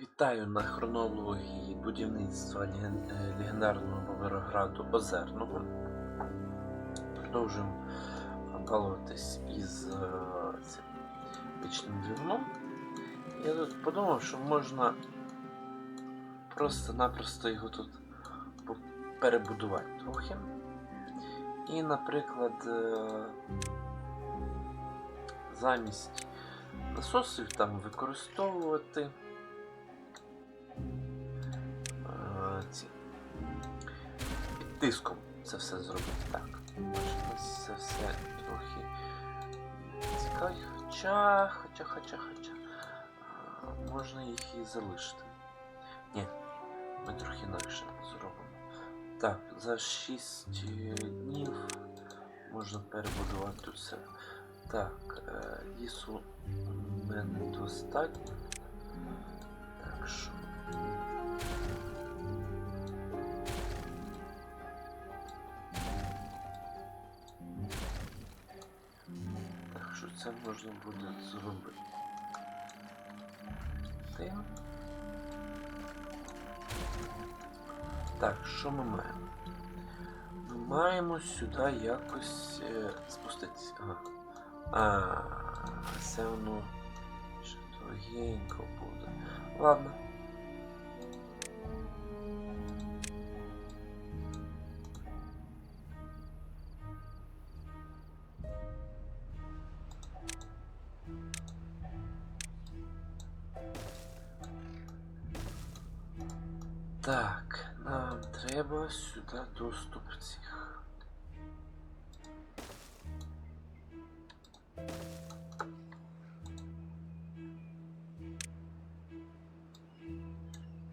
Вітаю на хронології будівництва е, легендарного Мирограду Озерного. Продовжуємо балуватись із е, цим вічним двигуном. Я тут подумав, що можна просто-напросто його тут перебудувати трохи. І, наприклад, е, замість насосів там використовувати тиском це все зробити так. Це все трохи цікавить. Хоча, хоча, хоча, хоча. Можна їх і залишити. Ні, ми трохи інакше зробимо. Так, за 6 днів можна перебудувати все. Так, е, лісу в мене достатньо. Так що. Можна буде зробити. Тим. Так, що ми маємо? Ми маємо сюди якось е, спуститися. Ага. А, це воно ще дорогенько буде. Ладно. Так, нам треба сюди доступ цих.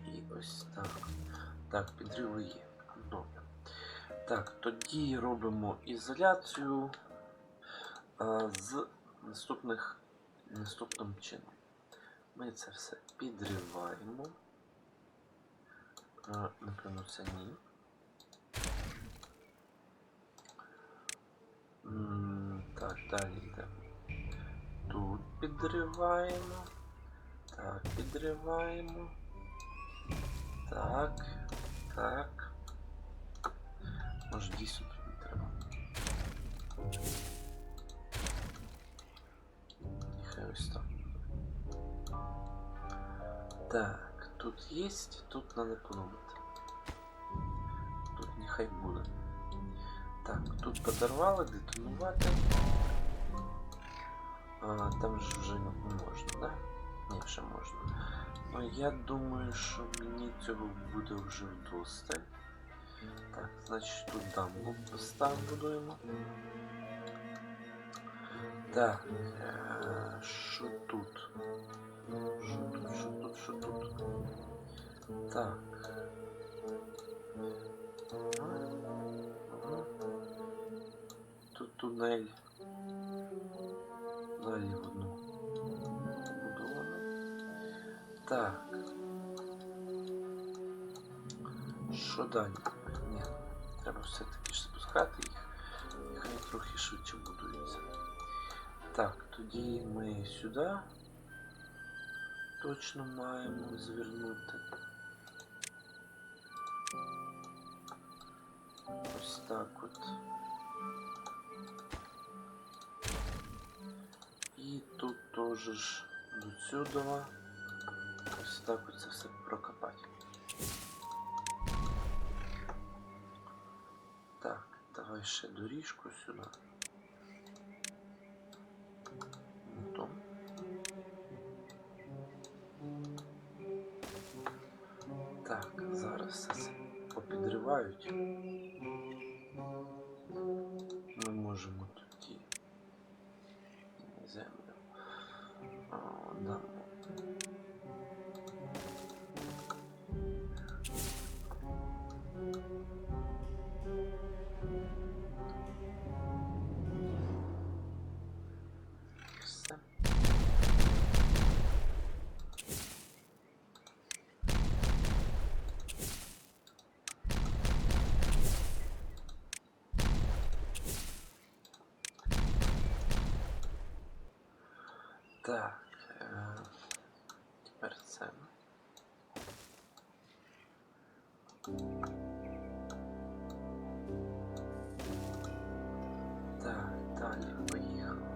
І ось так. Так, підриви є. Добре. Так, тоді робимо ізоляцію а, з наступних наступним чином. Ми це все підриваємо. А, напевно, це ні. М, Так, далі йдемо. Тут підриваємо. Так, підриваємо. Так, так. Може дійсно тут не треба. Нехай ось так. Так, тут есть, тут надо подумати. Тут нехай буде. Так, тут подорвали, детонувати. А, там же вже не можна, да? Ні, ще можна. Ну я думаю, що мені цього буде вже вдосталь. Так, значить тут дамбу постав будуємо. Так, е, що тут? Так. Тут тунель. Далі в одну побудований. Так. Що далі? Ні, треба все-таки ж спускати їх. Нехай трохи швидше будуються. Так, тоді ми сюди точно маємо звернути. Ж до сюди. Ось так от це все прокопати. Так, давай ще доріжку сюди. Не. Так, зараз все це попідривають. Так. Е, тепер це. Так, далі поїхали.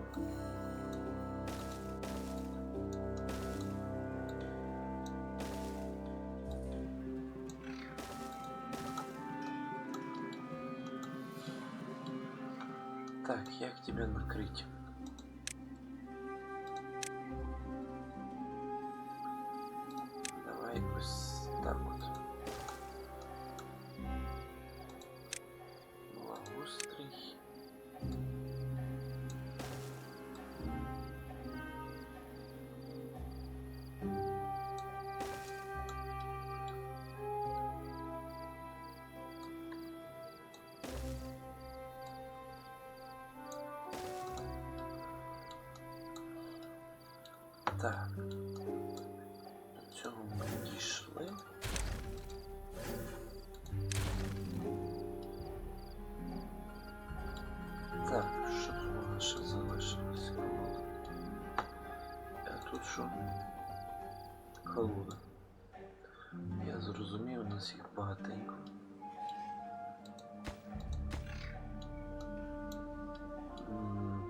Так, як тебе накрыть? Так. До цього ми дійшли. Так, що тут залишилось? Колода. А тут що? Колода. Я зрозумів, у нас їх багатенько.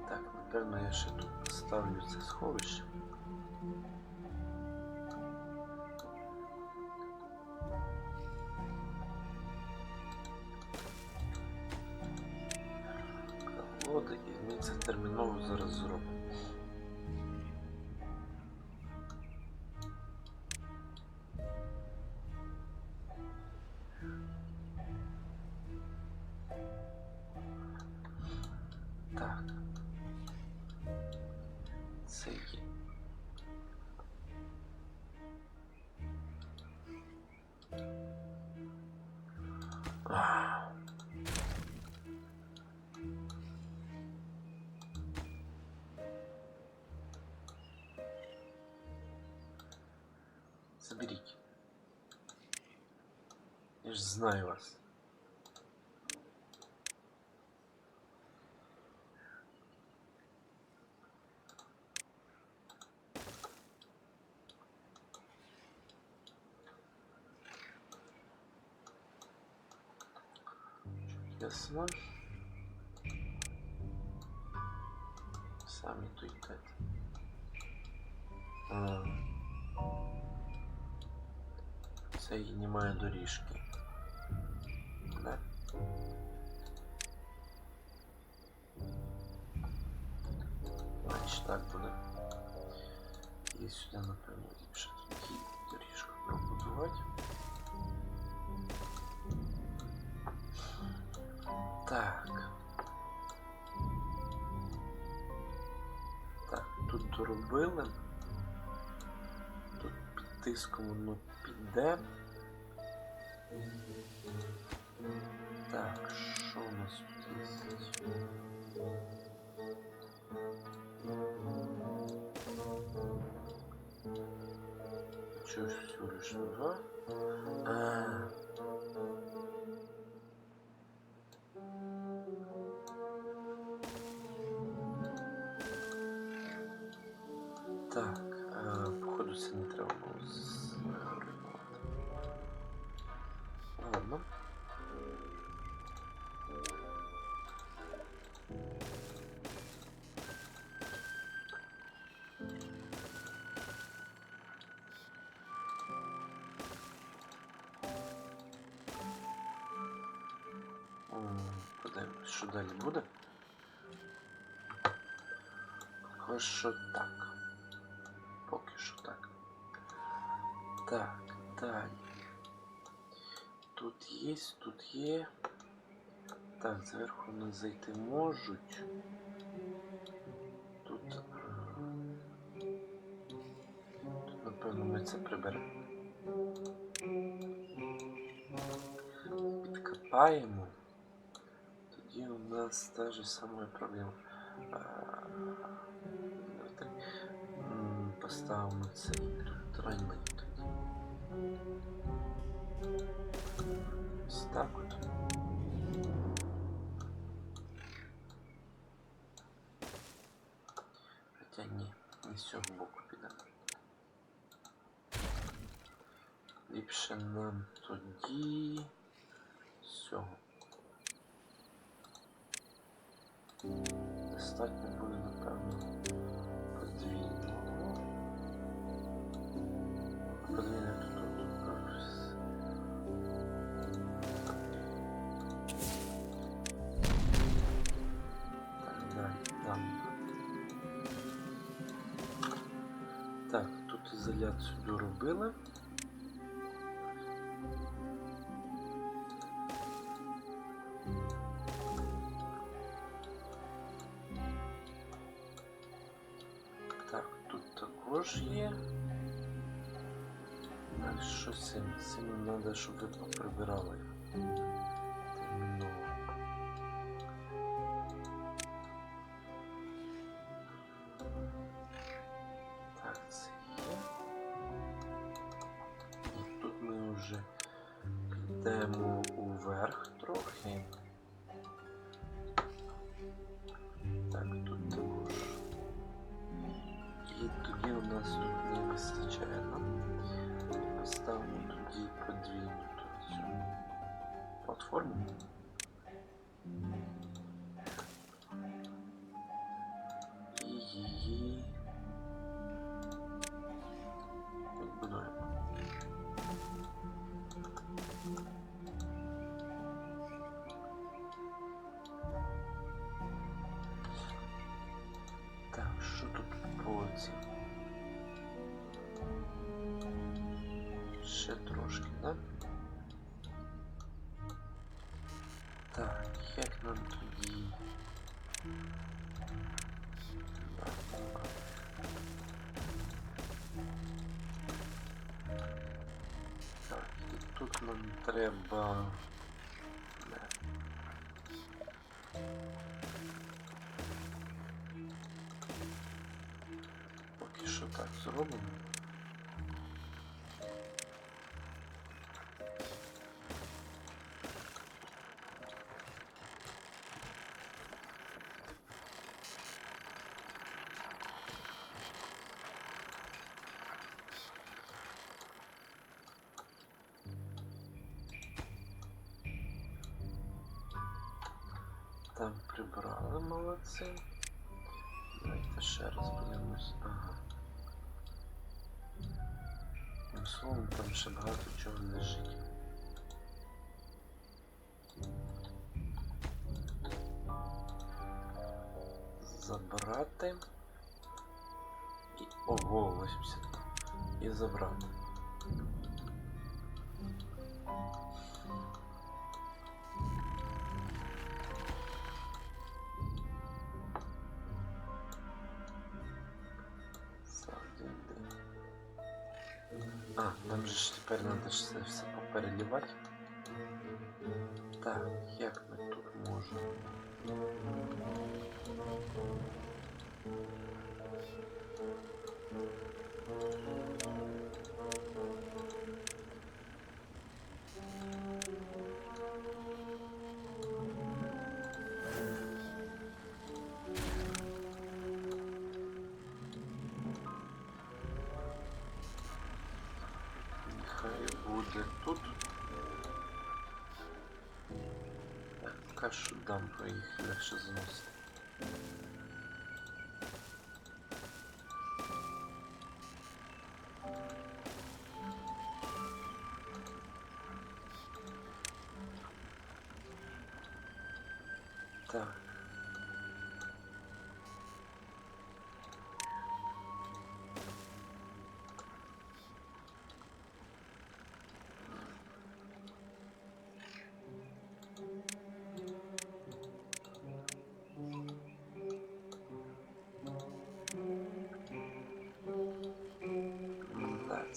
Так, напевно, я ще тут поставлю це сховище. Заберите. Я ж знаю вас. Ясно. Самі тут йдете. А. Це і немає доріжки. Да? Значить так буде. І сюди, напевно, ліпше тоді доріжку пробудувати. Так. Так, тут доробили. Тут під тиском воно піде. Так, що у нас тут є? Чого ж всього лиш два? А. Так, а, походу це не. Ладно. Що далі буде. Поки що так. Поки що так. Так, далі. Тут є, тут є. Так, зверху не зайти можуть. Тут. е, Тут, напевно, ми це приберемо. Підкопаємо. Тоді у нас та же сама проблема. Давайте, Поставимо цей тройний тоді. Ось так от. Хоча ні, не з цього боку піде. Ліпше нам тоді. Всього. Достатньо ізоляцію доробили. forma. Так. Тут нам треба. Поки що так зробимо. Там прибрали молодці. Давайте ще раз подивимось. Ага. Тим словом, там ще багато чого лежить. Забрати. І... Ого, 80. І забрати. А, нам же ж тепер треба все, все попереливати. Так, як ми тут можемо? Нехай domku i lepsze z.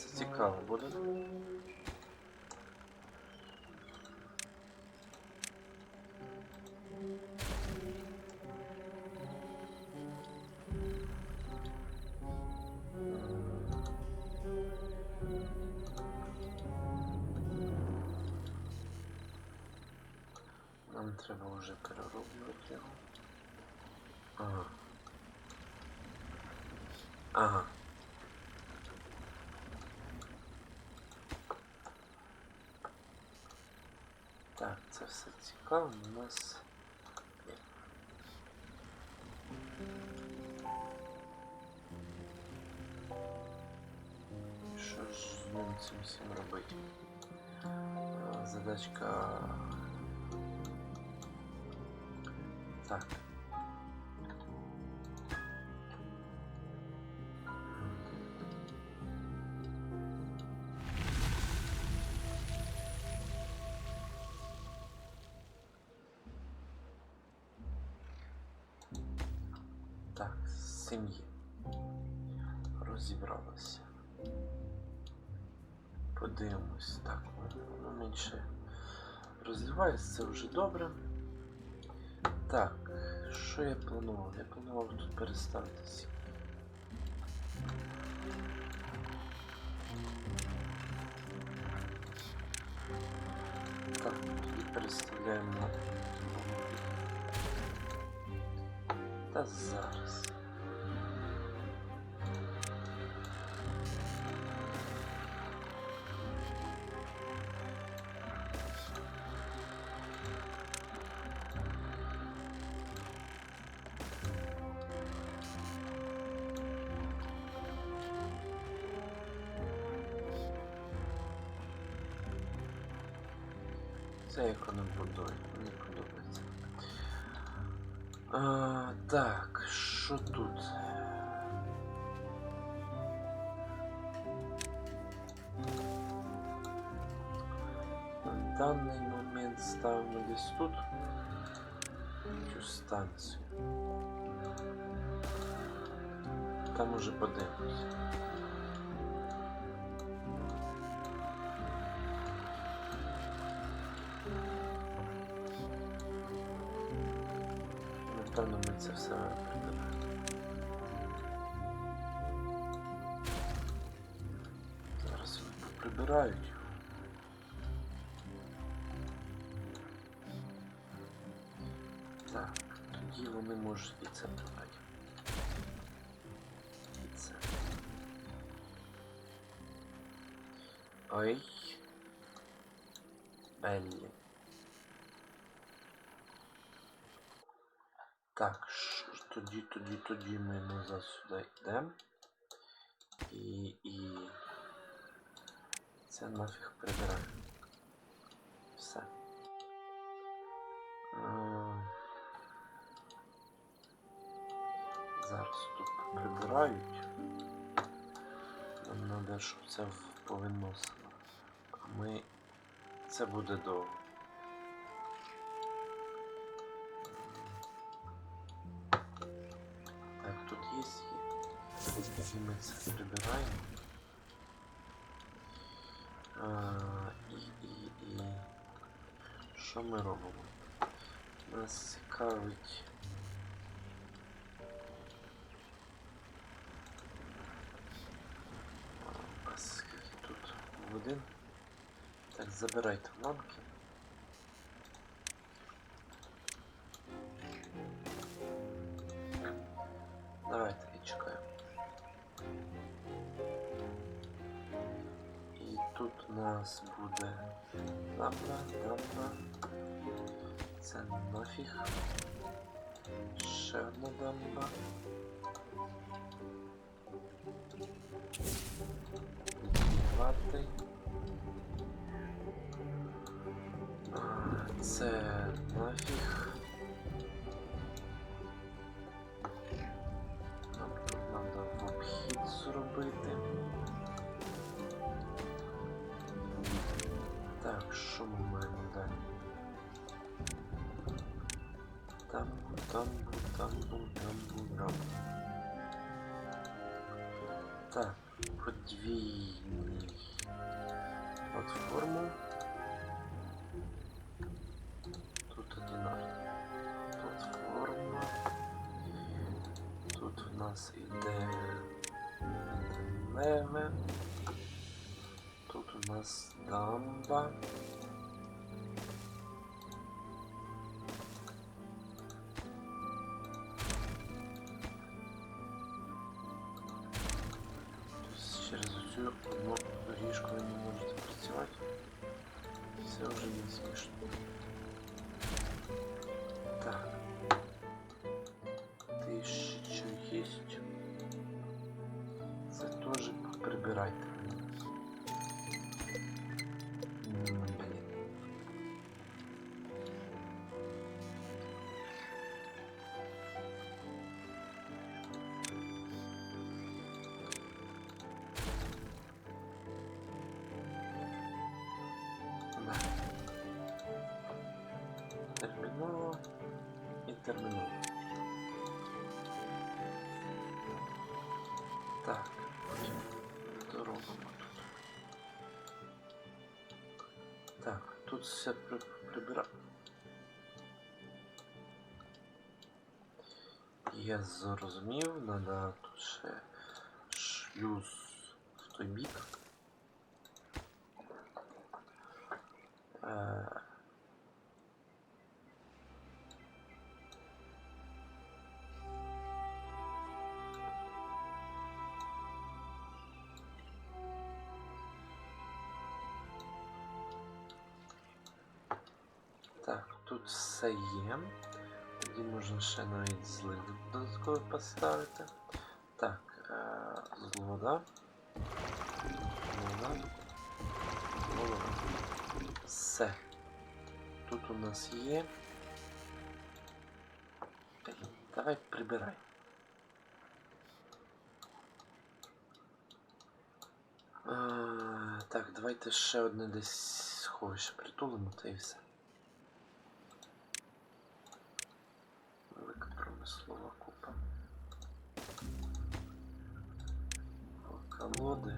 це цікаво буде. це все цікаво. У нас. є. Що ж з ним цим всім робити? А, Задачка. Так. Так, розвивається, це вже добре. Так, що я планував? Я планував тут переставитися. Так, тоді переставляємо на Та зараз. Це як воно будує, мені подобається. А, так, що тут? На даний момент ставимо десь тут цю станцію. Там уже подивимось. Це. Зараз прибирають. Так, тоді вони можуть і це прибрати. І це. Ой. Еллі. Так, що ж тоді, тоді, тоді ми назад сюди йдемо. І, і це нафіг прибираємо. Все. Ем, Зараз тут прибирають. Нам треба, щоб це повиносило. А ми. Це буде довго. Є. І ми це прибираємо. А, і, і, і. Що ми робимо? Нас цікавить. А скільки тут годин? Так, забирайте ламки. Давайте нас буде дамба, дамба. Це нафіг. Ще одна дамба. Відкривати. Це нафіг. Нам тут треба обхід зробити. Тамбу, тамбу, тамбу, тамбу, тамбу. Так, подвійний платформу. Тут одинарна платформа. Тут в нас іде леве. Тут у нас дамба. Ви не можете працювати. Все вже не смішно. Так. Терміново. Так, що робимо тут? Так, тут все при, прибира. Я зрозумів, треба тут ще шлюз в той бік. Е, все є. Тоді можна ще навіть зливу додатково поставити. Так, е, злода. Злода. Злода. Все. Тут у нас є. Давай прибирай. Е, так, давайте ще одне десь сховище притулимо та і все. Промислова купа. Колоди.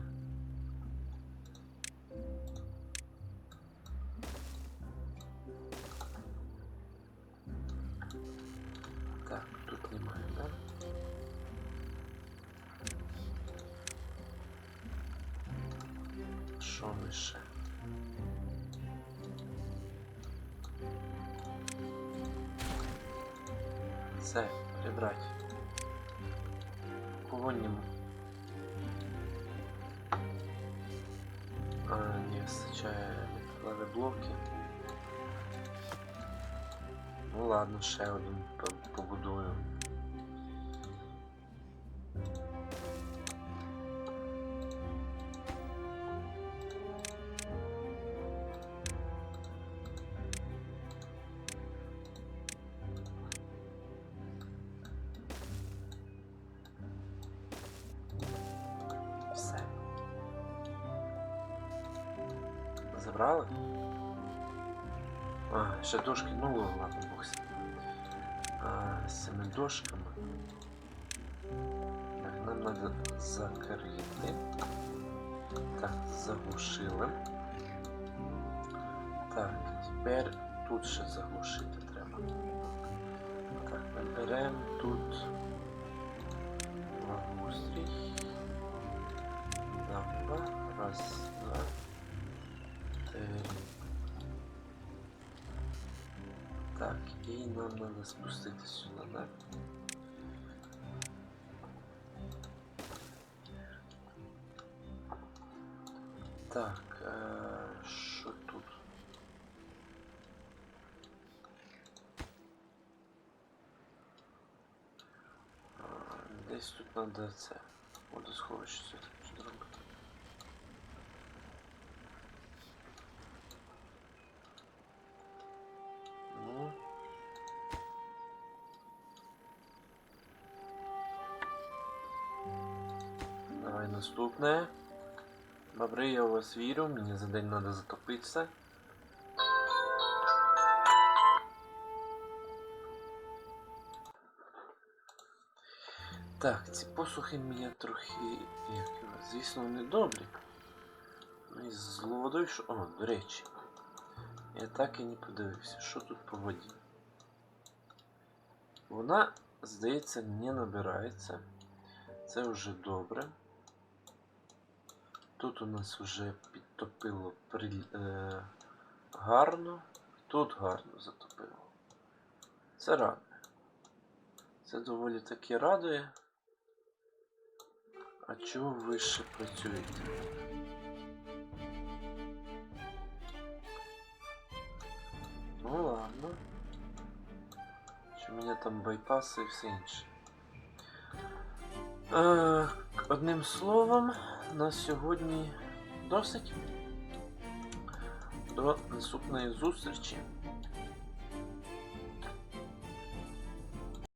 Так, тут немає, да? Що лише? Все, прибрать. Вогонь А, не вистачає металеві блоки. Ну ладно, ще один Забрали? А, ще дошки, ну ладно, бог. А, з цими дошками. Так, нам треба закрити. Так, заглушили. Так, тепер тут ще заглушити треба. Так, ми беремо тут благоустрій. Дамба. Раз, треба спуститися сюди, да? Так, е, що тут? А, Десь тут треба це водосховище все-таки наступне. Бобри, я у вас вірю, мені за день треба затопитися. Так, ці посухи мені трохи, як звісно, вони добрі. Ну і з водою, що. О, до речі. Я так і не подивився, що тут по воді. Вона, здається, не набирається. Це вже добре. Тут у нас вже підтопило при... е... гарно. Тут гарно затопило. Це радує. Це доволі таки радує. А чого ви ще працюєте? Ну ладно. Що в мене там байпаси і все інше. Е... Одним словом на сьогодні досить. До наступної зустрічі.